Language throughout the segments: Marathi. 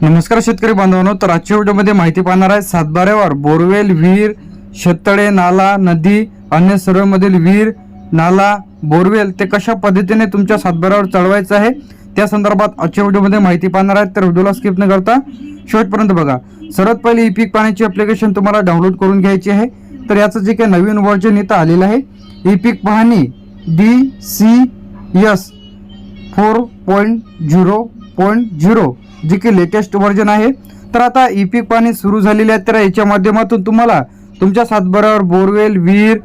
नमस्कार शेतकरी बांधवांनो तर आजच्या व्हिडिओमध्ये माहिती पाहणार आहे सातबाऱ्यावर बोरवेल विहीर शेततळे नाला नदी अन्य सर्वमधील विहीर नाला बोरवेल ते कशा पद्धतीने तुमच्या सातबाऱ्यावर चढवायचं आहे त्या संदर्भात आजच्या व्हिडिओमध्ये माहिती पाहणार आहे तर व्हिडिओला स्किप न करता शेवटपर्यंत बघा. सर्वात पहिले ई पीक पाण्याची ॲप्लिकेशन तुम्हाला डाउनलोड करून घ्यायची आहे तर याचं जे काही नवीन वर्जन इथं आलेलं आहे ई पीक पाहणी D C S four point zero point zero जे की लेटेस्ट व्हर्जन आहे. तर आता ई पीक पाणी सुरू झालेले आहे. तर याच्या माध्यमातून तुम्हाला तुमच्या सातबरावर बोरवेल विहीर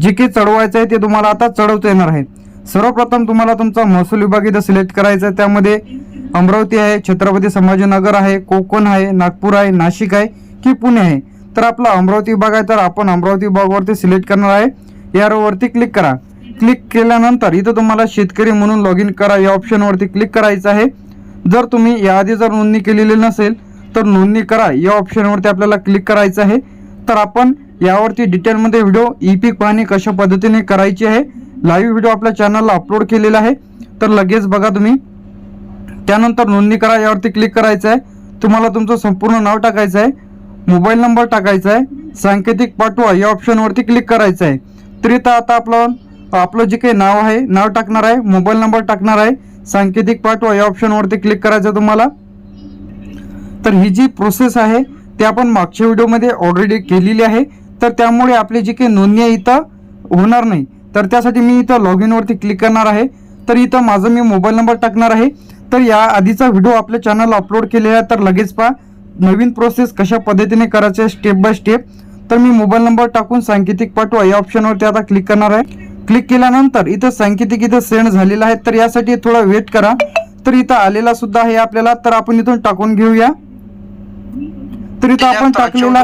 जे की चढवायचं आहे ते तुम्हाला आता चढवता येणार आहे. सर्वप्रथम तुम्हाला तुमचा महसूल विभाग इथं सिलेक्ट करायचा आहे. त्यामध्ये अमरावती आहे छत्रपती संभाजीनगर आहे कोकण आहे नागपूर आहे नाशिक आहे की पुणे आहे. तर आपला अमरावती विभाग आहे. तर आपण अमरावती विभागावरती सिलेक्ट करणार आहे. यावरती क्लिक करा. क्लिक केल्यानंतर इथं तुम्हाला शेतकरी म्हणून लॉग इन करा. या ऑप्शनवरती क्लिक करायचं आहे. जर तुम्ही याआधी जर नोंदणी केलेली नसेल तर नोंदणी करा. या ऑप्शनवरती आपल्याला क्लिक करायचं आहे. तर आपण यावरती डिटेलमध्ये व्हिडिओ ई पीक पाहणी कशा पद्धतीने करायची आहे लाईव्ह व्हिडिओ आपल्या चॅनलला अपलोड केलेला आहे. तर लगेच बघा तुम्ही. त्यानंतर नोंदणी करा यावरती क्लिक करायचं आहे. तुम्हाला तुमचं संपूर्ण नाव टाकायचं आहे. मोबाईल नंबर टाकायचा आहे. सांकेतिक पाठवा या ऑप्शनवरती क्लिक करायचं आहे. तर इथं आता आपलं आपलं जे काही नाव आहे नाव टाकणार आहे मोबाईल नंबर टाकणार आहे. सांकेतिक पाठवा या ऑप्शनवरती क्लिक करायचं आहे तुम्हाला. तर ही जी प्रोसेस आहे ती आपण मागच्या व्हिडिओमध्ये ऑलरेडी केलेली आहे. तर त्यामुळे आपली जी काही नोंदणी आहे इथं होणार नाही. तर त्यासाठी मी इथं लॉग इनवरती क्लिक करणार आहे. तर इथं माझं मी मोबाईल नंबर टाकणार आहे. तर या आधीचा व्हिडिओ आपल्या चॅनलला अपलोड केलेला आहे तर लगेच पहा नवीन प्रोसेस कशा पद्धतीने करायचे आहे स्टेप बाय स्टेप तर मी मोबाईल नंबर टाकून सांकेतिक पाठवा या ऑप्शनवरती आता क्लिक करणार आहे. क्लिक केल्यानंतर इथं सांकेतिक इथं सेंड झालेलं आहे. तर यासाठी थोडा वेट करा. तर इथं आलेला सुद्धा आहे आपल्याला. तर आपण इथून टाकून घेऊया. तर इथं आपण टाकलेला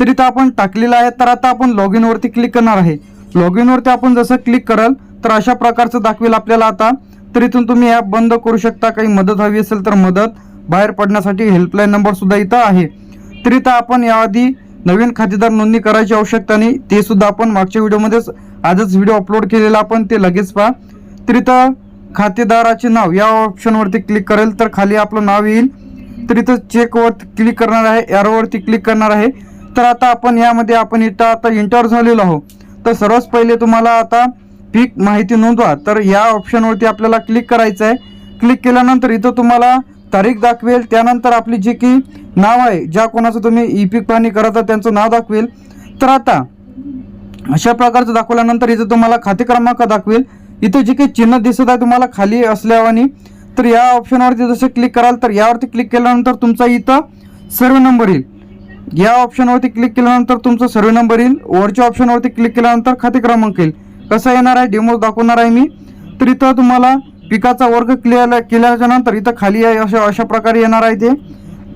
तर इथं आपण टाकलेला आहे. तर आता आपण लॉग इन वरती क्लिक करणार आहे. लॉग इन वरती आपण जसं क्लिक कराल तर अशा प्रकारचं दाखवेल आपल्याला आता. तर इथून तुम्ही ॲप बंद करू शकता. काही मदत हवी असेल तर मदत. बाहेर पडण्यासाठी हेल्पलाईन नंबर सुद्धा इथं आहे. तर इथं आपण याआधी नवीन खातेदार नोंदणी करायची आवश्यकता नाही. ते सुद्धा आपण मागच्या व्हिडिओमध्येच आजच व्हिडिओ अपलोड केलेला आपण ते लगेच पहा. तर इथं खातेदाराचे नाव या ऑप्शनवरती क्लिक करेल तर खाली आपलं नाव येईल. तर इथं चेकवर क्लिक करणार आहे एरोवरती क्लिक करणार आहे. तर आता आपण यामध्ये आपण इथं आता इंटर झालेलो आहोत. तर सर्वात पहिले तुम्हाला आता पीक माहिती नोंदवा. तर या ऑप्शनवरती आपल्याला क्लिक करायचं आहे क्लिक केल्यानंतर इथं तुम्हाला तारीख दाखवेल. त्यानंतर आपली जी की नाव आहे ज्या कोणाचं तुम्ही ई पीक पाहणी करत आहात त्यांचं नाव दाखवेल. तर आता अशा प्रकारचं दाखवल्यानंतर इथं तुम्हाला खाते क्रमांक दाखवेल. इथं जे काही चिन्ह दिसत आहे तुम्हाला खाली असल्यावानी. तर या ऑप्शनवरती जसं क्लिक कराल तर यावरती क्लिक केल्यानंतर तुमचा इथं सर्व नंबर येईल. या ऑप्शनवरती क्लिक केल्यानंतर तुमचा सर्व नंबर येईल. वरच्या ऑप्शनवरती क्लिक केल्यानंतर खाते क्रमांक येईल. कसा येणार आहे? डेमो दाखवणार आहे मी. तर इथं तुम्हाला पिकाचा वर्ग क्लिअर केल्याच्यानंतर इथं खाली आहे अशा अशा प्रकारे येणार आहे ते.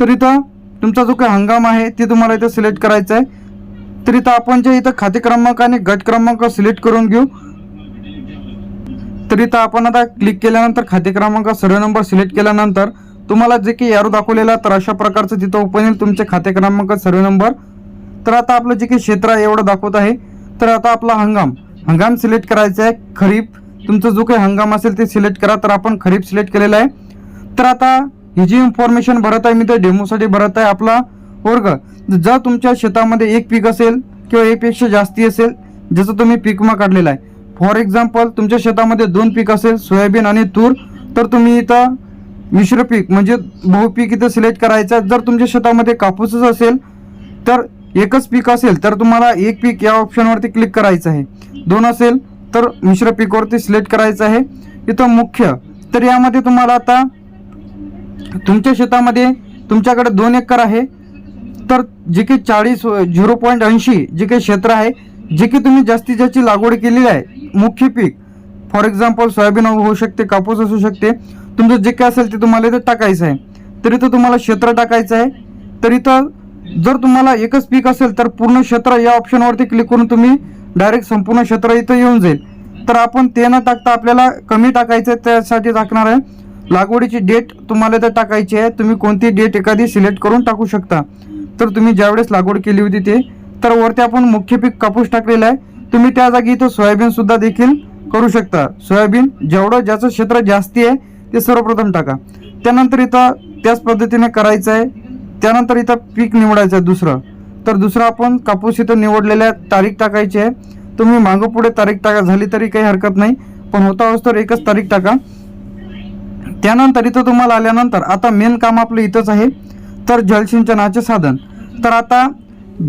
तर इथं तुमचा जो काही हंगाम आहे ते तुम्हाला इथं सिलेक्ट करायचं आहे तर इथं आपण जे इथं खाते क्रमांक आणि गट क्रमांक सिलेक्ट करून घेऊ. तर इथं आपण आता क्लिक केल्यानंतर खाते क्रमांक सर्व नंबर सिलेक्ट केल्यानंतर तुम्हाला जे काही यारो दाखवलेला तर अशा प्रकारचं तिथं ओपन येईल तुमचे खाते क्रमांक सर्व नंबर तर आता आपलं जे काही क्षेत्र आहे एवढं दाखवत आहे. तर आता आपला हंगाम. हंगाम सिलेक्ट करायचा आहे खरीप तुमचं जो काही हंगाम असेल ते सिलेक्ट करा. तर आपण खरीप सिलेक्ट केलेलं आहे. तर आता ही जी इन्फॉर्मेशन भरत आहे मी तर डेमोसाठी भरत आहे आपला वर्ग. जर तुमच्या शेतामध्ये एक पीक असेल किंवा एकपेक्षा जास्ती असेल ज्याचं तुम्ही पीक विमा काढलेला आहे. फॉर एक्झाम्पल तुमच्या शेतामध्ये दोन पीक असेल सोयाबीन आणि तूर तर तुम्ही इथं मिश्र पीक म्हणजे बहुपीक इथं सिलेक्ट करायचं. जर तुमच्या शेतामध्ये कापूसच असेल तर एकच पीक असेल तर तुम्हाला एक पीक या ऑप्शनवरती क्लिक करायचं आहे. दोन असेल तर मिश्र पीकवरती सिलेक्ट करायचं आहे. इथं मुख्य तर यामध्ये तुम्हाला आता तुमच्या शेतामध्ये तुमच्याकडे दोन एकर आहे. तर जे काही चाळीस झिरो पॉईंट ऐंशी जे काही क्षेत्र आहे जे की तुम्ही जास्तीत जास्त लागवड केलेली आहे मुख्य पीक. फॉर एक्झाम्पल सोयाबीन होऊ शकते कापूस असू शकते. तुमचं जे काय असेल ते तुम्हाला इथं टाकायचं आहे. तर इथं तुम्हाला क्षेत्र टाकायचं आहे. तर इथं जर तुम्हाला एकच पीक असेल तर पूर्ण क्षेत्र या ऑप्शनवरती क्लिक करून तुम्ही डायरेक्ट संपूर्ण क्षेत्र इथं येऊन जाईल. तर आपण ते न टाकता आपल्याला कमी टाकायचं आहे त्यासाठी टाकणार आहे. लागवडीची डेट तुम्हाला तर टाकायची आहे. तुम्ही कोणती डेट एखादी सिलेक्ट करून टाकू शकता. तर तुम्ही ज्यावेळेस लागवड केली होती ते तर वरती आपण मुख्य पीक कापूस टाकलेला आहे. तुम्ही त्या जागी इथं सोयाबीनसुद्धा देखील करू शकता. सोयाबीन जेवढं ज्याचं क्षेत्र जास्ती आहे ते सर्वप्रथम टाका. त्यानंतर इथं त्याच पद्धतीने करायचं आहे. त्यानंतर इथं पीक निवडायचं आहे दुसरं. तर दुसरं आपण कापूस इथं निवडलेल्या तारीख टाकायची आहे. तुम्ही मागं पुढे तारीख टाका झाली तरी काही हरकत नाही. पण होता होस एकच तारीख टाका. त्यानंतर इथं तुम्हाला आल्यानंतर आता मेन काम आपलं इथंच आहे. तर जलसिंचनाचे साधन. तर आता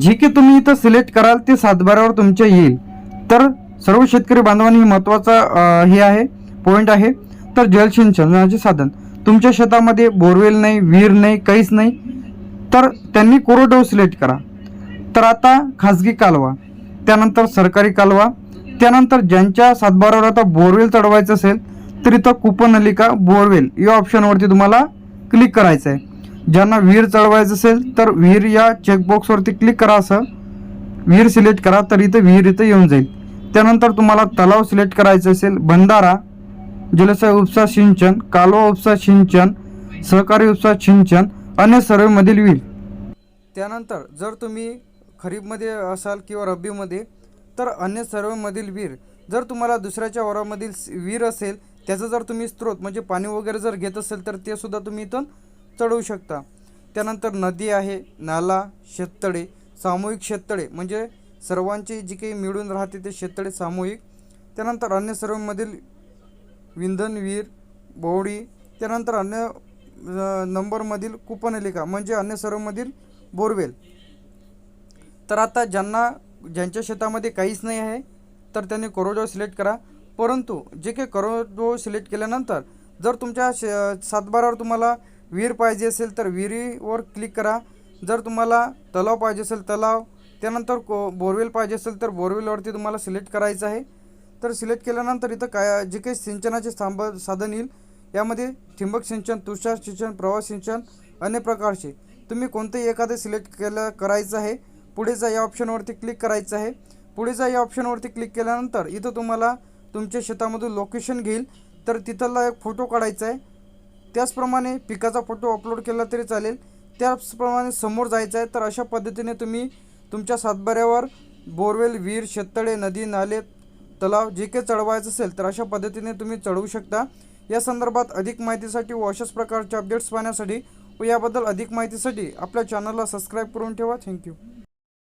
जे की तुम्ही इथं सिलेक्ट कराल ते सातबाऱ्यावर तुमच्या येईल. तर सर्व शेतकरी बांधवांनी हे महत्त्वाचा हे आहे पॉईंट आहे. तर जलसिंचनाचे साधन. तुमच्या शेतामध्ये बोरवेल नाही विहीर नाही काहीच नाही. तर त्यांनी कोरडवाहू सिलेक्ट करा. तर आता खाजगी कालवा त्यानंतर सरकारी कालवा त्यानंतर ज्यांच्या सातबारावर आता बोरवेल चढवायचं असेल तर इथं कुपनलिका बोरवेल या ऑप्शनवरती तुम्हाला क्लिक करायचं आहे. ज्यांना विहीर चढवायचं असेल तर विहीर या चेकबॉक्सवरती क्लिक करा असं. विहीर सिलेक्ट करा तर इथं विहीर इथं येऊन जाईल. त्यानंतर तुम्हाला तलाव सिलेक्ट करायचं असेल बंधारा जलसाय उपसा सिंचन कालवा उपसा सिंचन सहकारी उपसा सिंचन अन्य सर्वेमधील विहीर. त्यानंतर जर तुम्ही खरीपमध्ये असाल किंवा रब्बीमध्ये तर अन्य सर्वमधील विहीर जर तुम्हाला दुसऱ्याच्या वरामधील विहीर असेल त्याचं जर तुम्ही स्त्रोत म्हणजे पाणी वगैरे जर घेत असेल तर ते सुद्धा तुम्ही इथून चढवू शकता. त्यानंतर नदी आहे नाला शेततळे सामूहिक शेततळे म्हणजे सर्वांची जी काही मिळून राहते ते शेततळे सामूहिक. त्यानंतर अन्य सर्वमधील विंधन विहीर बोवडी त्यानंतर अन्य नंबरमधील कुपनलिका म्हणजे अन्य सर्वमधील बोरवेल. तर आता ज्यांना ज्यांच्या शेतामध्ये काहीच नाही आहे तर त्यांनी कोरोडो सिलेक्ट करा. परंतु जे काही कोरोडो सिलेक्ट केल्यानंतर जर तुमच्या शे सातबारावर तुम्हाला विहीर पाहिजे असेल तर विहिरीवर क्लिक करा. जर तुम्हाला तलाव पाहिजे असेल तलाव त्यानंतर को बोरवेल पाहिजे असेल तर बोरवेलवरती तुम्हाला सिलेक्ट करायचं आहे. तर सिलेक्ट केल्यानंतर इथं काय जे काही सिंचनाचे सांब साधन येईल यामध्ये ठिंबक सिंचन तुषार सिंचन प्रवाह सिंचन अन्य प्रकारचे. तुम्ही कोणतेही एखादे सिलेक्ट केलं करायचं आहे पुढे जा या ऑप्शनवरती क्लिक करायचं आहे. पुढे जा या ऑप्शनवरती क्लिक केल्यानंतर इथं तुम्हाला तुमच्या शेतामधून लोकेशन घेईल. तर तिथला एक फोटो काढायचा आहे. त्याचप्रमाणे पिकाचा फोटो अपलोड केला तरी चालेल. त्याचप्रमाणे समोर जायचं आहे. तर अशा पद्धतीने तुम्ही तुमच्या सातबाऱ्यावर बोरवेल विहीर शेततळे नदी नाले तलाव जे काही चढवायचं असेल तर अशा पद्धतीने तुम्ही चढवू शकता. या संदर्भात अधिक माहितीसाठी व अशाच प्रकारचे अपडेट्स पाहण्यासाठी व याबद्दल अधिक माहितीसाठी आपल्या चॅनलला सबस्क्राईब करून ठेवा. थँक्यू